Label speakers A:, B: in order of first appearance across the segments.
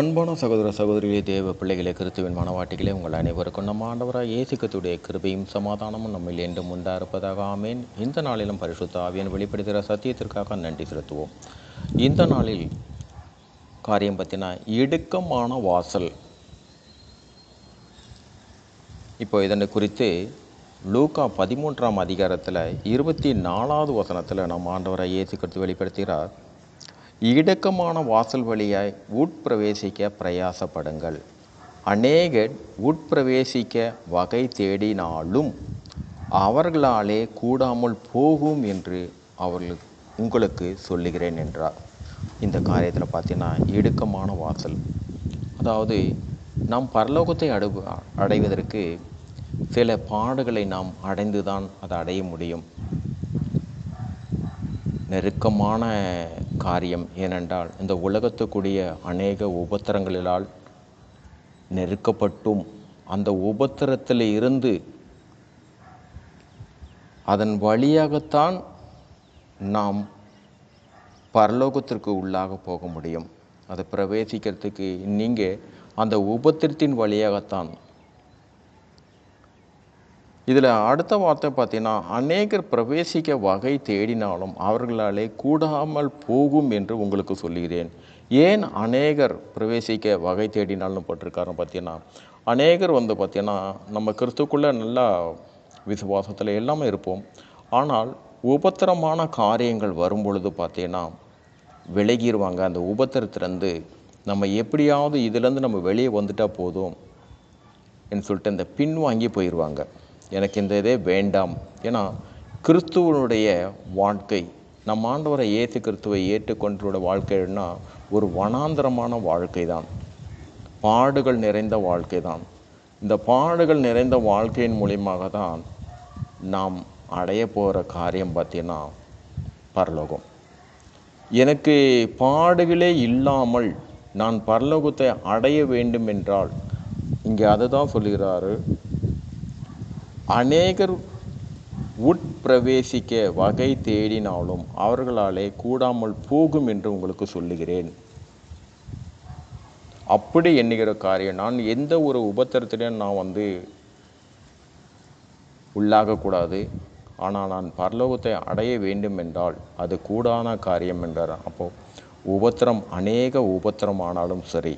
A: அன்பான சகோதர சகோதரிகளே தேவ பிள்ளைகளே கிறிஸ்துவின் மனவாட்டிகளே உங்கள் அனைவருக்கும் நம்ம ஆண்டவராக இயேசுக்கத்துடைய கிருபையும் சமாதானமும் நம்மில் என்றும் உண்டா இருப்பதாக ஆமேன். இந்த நாளிலும் பரிசுத்த ஆவியன் வெளிப்படுத்துகிற சத்தியத்திற்காக நன்றி செலுத்துவோம். இந்த நாளில் காரியம் பற்றினா இடுக்கமான வாசல். இப்போ இதனை குறித்து லூக்கா பதிமூன்றாம் அதிகாரத்தில் இருபத்தி நாலாவது வசனத்தில் நம்ம ஆண்டவராக இயேசு கிறிஸ்து வெளிப்படுத்துகிறார். இடுக்கமான வாசல் வழியாய் உட்பிரவேசிக்க பிரயாசப்படுங்கள். அநேகர் உட்பிரவேசிக்க வகை தேடினாலும் அவர்களாலே கூடாமல் போகும் என்று அவர்கள் உங்களுக்கு சொல்லுகிறேன் என்றார். இந்த காரியத்தில் பார்த்தீங்கன்னா இடுக்கமான வாசல். அதாவது நாம் பரலோகத்தை அடு அடைவதற்கு சில பாடுகளை நாம் அடைந்து தான் அதை அடைய முடியும். நெருக்கமான காரியம் ஏனென்றால் இந்த உலகத்துக்குரிய அநேக உபத்திரங்களிலால் நெருக்கப்பட்டும் அந்த உபத்திரத்தில் இருந்து அதன் வழியாகத்தான் நாம் பரலோகத்திற்கு உள்ளாக போக முடியும். அதை பிரவேசிக்கிறதுக்கு நீங்கள் அந்த உபத்திரத்தின் வழியாகத்தான் இதில் அடுத்த வார்த்தை பார்த்தீங்கன்னா அநேகர் பிரவேசிக்க வகை தேடினாலும் அவர்களாலே கூடாமல் போகும் என்று உங்களுக்கு சொல்லுகிறேன். ஏன் அநேகர் பிரவேசிக்க வகை தேடினாலும் போட்டிருக்காரு பார்த்தீங்கன்னா அநேகர் வந்து பார்த்தீங்கன்னா நம்ம கிறிஸ்துக்குள்ளே நல்லா விசுவாசத்தில் எல்லாமே இருப்போம். ஆனால் உபத்திரமான காரியங்கள் வரும் பொழுது பார்த்தீங்கன்னா விலகிடுவாங்க அந்த உபத்திரத்துலேருந்து நம்ம எப்படியாவது இதுலேருந்து நம்ம வெளியே வந்துட்டால் போதும் என்று சொல்லிட்டு இந்த பின்வாங்கி போயிடுவாங்க எனக்கு இந்த இதே வேண்டாம். ஏன்னா கிறிஸ்துவனுடைய வாழ்க்கை நம் ஆண்டவரை ஏற்று கிறிஸ்துவை ஏற்றுக்கொண்டோட வாழ்க்கைன்னா ஒரு வனாந்தரமான வாழ்க்கை தான் பாடுகள் நிறைந்த வாழ்க்கை தான் இந்த பாடுகள் நிறைந்த வாழ்க்கையின் மூலியமாக தான் நாம் அடைய போகிற காரியம் பார்த்தீங்கன்னா பரலோகம். எனக்கு பாடுகளே இல்லாமல் நான் பரலோகத்தை அடைய வேண்டும் என்றால் இங்கே அதை தான் சொல்லுகிறாரு அநேகர் உட்பிரவேசிக்க வகை தேடினாலும் அவர்களாலே கூடாமல் போகும் என்று உங்களுக்கு சொல்லுகிறேன். அப்படி எண்ணுகிற காரியம் நான் எந்த ஒரு உபத்திரத்திலையும் நான் வந்து உள்ளாகக்கூடாது ஆனால் நான் பரலோகத்தை அடைய வேண்டும் என்றால் அது கூடான காரியம் என்றார். அப்போது உபத்திரம் அநேக உபத்திரம் ஆனாலும் சரி.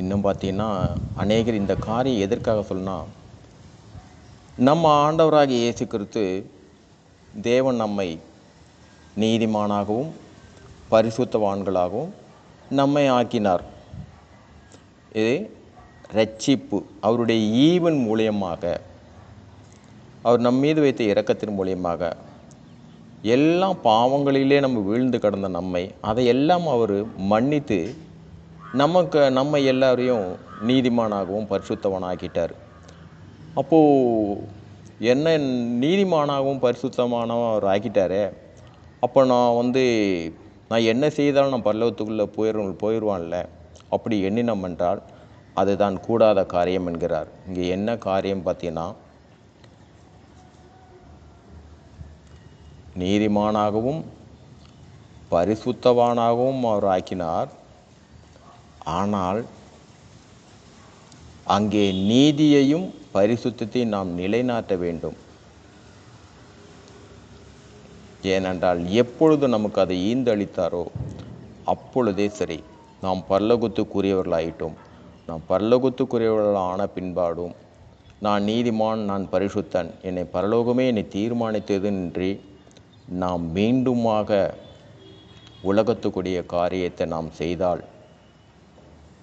A: இன்னும் பார்த்தீங்கன்னா அநேகர் இந்த காரியம் எதற்காக சொன்னால் நம்ம ஆண்டவராக இயேசு கிறிஸ்து தேவன் நம்மை நீதிமானாகவும் பரிசுத்தவான்களாகவும் நம்மை ஆக்கினார். இது ரட்சிப்பு அவருடைய ஈவன் மூலியமாக அவர் நம் மீது வைத்த இறக்கத்தின் மூலியமாக எல்லா பாவங்களிலே நம்ம வீழ்ந்து கிடந்த நம்மை அதையெல்லாம் அவர் மன்னித்து நமக்கு நம்ம எல்லாரையும் நீதிமானாகவும் பரிசுத்தவனாக்கிட்டார். அப்போது என்ன நீதிமானாகவும் பரிசுத்தமானவர் அவர் ஆக்கிட்டாரே அப்போ நான் வந்து நான் என்ன செய்தாலும் நான் பல்லவத்துக்குள்ளே போயிடும் போயிடுவான்ல அப்படி எண்ணினம் என்றால் அதுதான் கூடாத காரியம் என்கிறார். இங்கே என்ன காரியம் பார்த்தீங்கன்னா நீதிமானாகவும் பரிசுத்தவானாகவும் அவர் ஆக்கினார். ஆனால் அங்கே நீதியையும் பரிசுத்தத்தையும் நாம் நிலைநாட்ட வேண்டும். ஏனென்றால் எப்பொழுது நமக்கு அதை ஈந்தளித்தாரோ அப்பொழுதே சரி. நாம் பல்லகுத்துக்குரியவர்களாயிட்டோம் நாம் பல்லகுத்துக்குரியவர்கள் ஆன பின்பாடும் நான் நீதிமான் நான் பரிசுத்தன் என்னை பரலோகமே என்னை தீர்மானித்தது நின்றி நாம் மீண்டுமாக உலகத்துக்குரிய காரியத்தை நாம் செய்தால்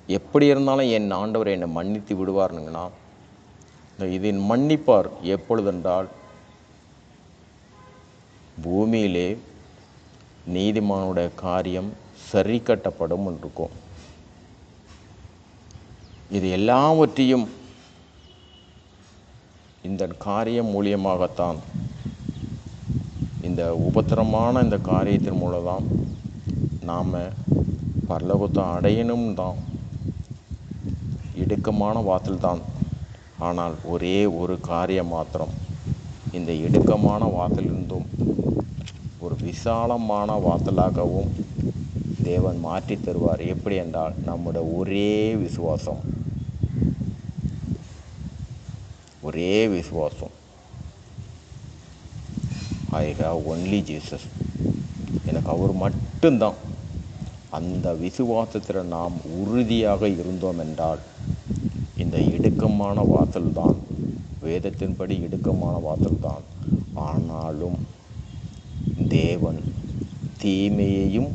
A: எப்படி இருந்தாலும் என் ஆண்டவர் என்னை மன்னித்து விடுவார்னுங்கன்னா இதில் மன்னிப்பார் எப்பொழுதென்றால் பூமியிலே நீதிமானுடைய காரியம் சரி கட்டப்படும் இருக்கும் இது எல்லாவற்றையும் இந்த காரியம் மூலியமாகத்தான் இந்த உபத்திரமான இந்த காரியத்தின் மூலம் தான் நாம் பரலோகத்தை அடையணும் தான் இடுக்கமான வாசல் ஆனால் ஒரே ஒரு காரியம் மாத்திரம். இந்த இடுக்கமான வாசலிருந்தும் ஒரு விசாலமான வாசலாகவும் தேவன் மாற்றி தருவார். எப்படி என்றால் நம்முடைய ஒரே விசுவாசம். ஒரே விசுவாசம். ஐ ஹாவ் ஒன்லி ஜீசஸ் எனக்கு அவர் மட்டும்தான். அந்த விசுவாசத்தில் நாம் உறுதியாக இருந்தோம் என்றால் இந்த இடுக்கமான வாசல்தான். வேதத்தின்படி இடுக்கமான வாசல்தான். ஆனாலும் தேவன் தீமையையும்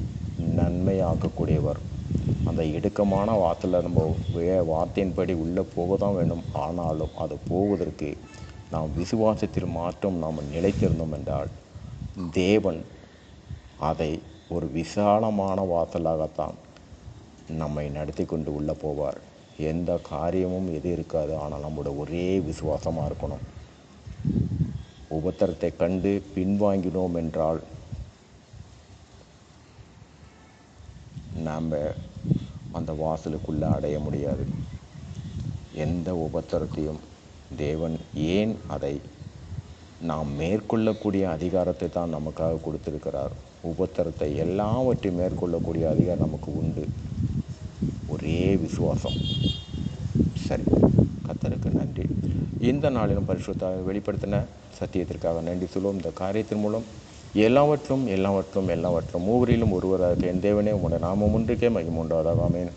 A: நன்மையாக்கக்கூடியவர். அந்த இடுக்கமான வாசலில் நம்ம வே வார்த்தையின்படி உள்ளே போக தான் வேண்டும் ஆனாலும் அது போவதற்கு நாம் விசுவாசத்தில் மாற்றம் நாம் நிலைத்திருந்தோம் என்றால் தேவன் அதை ஒரு விசாலமான வாசலாகத்தான் நம்மை நடத்தி கொண்டு உள்ளே போவார். எந்த காரியமும் எது இருக்காது ஆனால் நம்மளோட ஒரே விசுவாசமாக இருக்கணும். உபத்திரத்தை கண்டு பின்வாங்கினோம் என்றால் நாம் அந்த வாசலுக்குள்ளே அடைய முடியாது. எந்த உபத்திரத்தையும் தேவன் ஏன் அதை நாம் மேற்கொள்ளக்கூடிய அதிகாரத்தை தான் நமக்காக கொடுத்திருக்கிறார்? உபத்திரத்தை எல்லாவற்றையும் மேற்கொள்ளக்கூடிய அதிகாரம் நமக்கு உண்டு. ஒரே விசுவாசம். சரி கத்தருக்கு நன்றி. இந்த நாளிலும் பரிசுத்த வெளிப்படுத்தின சத்தியத்திற்காக நன்றி சொல்லுவோம். இந்த காரியத்தின் மூலம் எல்லாவற்றும் எல்லாவற்றும் எல்லாவற்றும் மூவரிலும் ஒருவராக என் தேவனே உங்களுடைய நாமம் ஒன்றுக்கே மகிமுண்டாதாக அமேன்